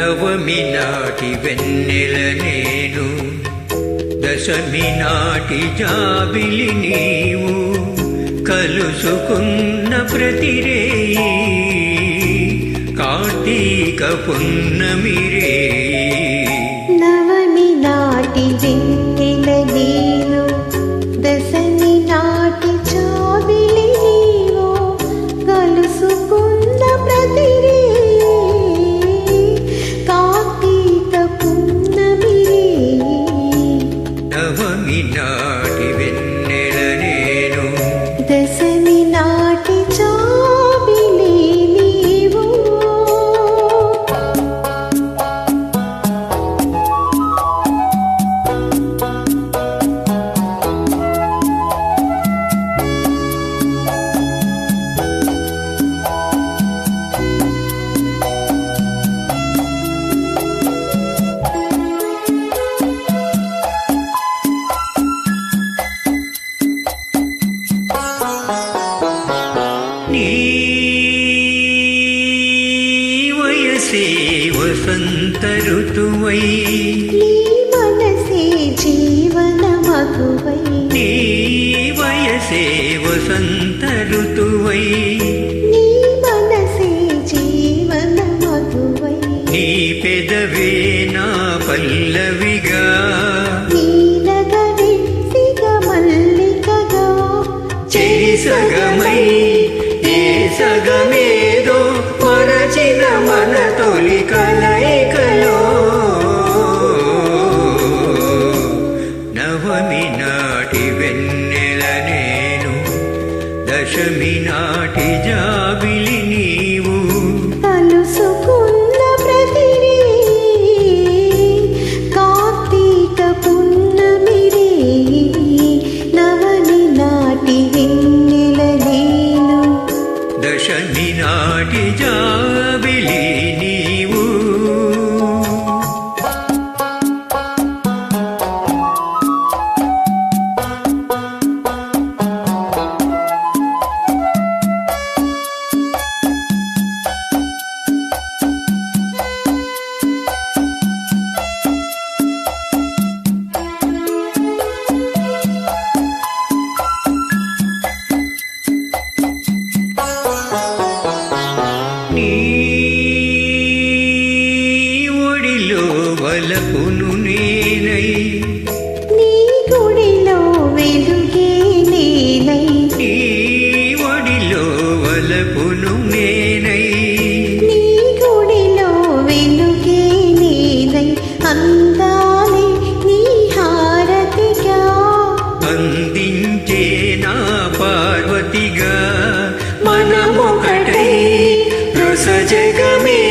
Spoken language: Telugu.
నవమి నాటి వెన్నెల నేను. దశమి నాటి జాబిలి నీవు కలుసుకున్న ప్రతిరేయి కార్తీక పున్నమి వసంత ఋతువై నీ మనసే జీవన మగువై నీ వయసే వసంత ఋతువై నీ మనసే జీవన మగువై నీ పెదవే నా పల్లవిగా. సగమై ఏ సగమేదో మరచిన మన తొలి దశమి నాటి జాబిలి నీవు. కలుసుకున్న ప్రతిరే కార్తీక పున్నమి రే నవని నాటి వెన్నెల నేను. దశమి నాటి జాబిలి నేనై నీ ఒడిలో వలపును నేనై. నీ గుడిలో వెలుగే నేనై అందాలే నీ హారతిగా. అందించే నా పార్వతిగా. మనమొకటై రస జగమేలే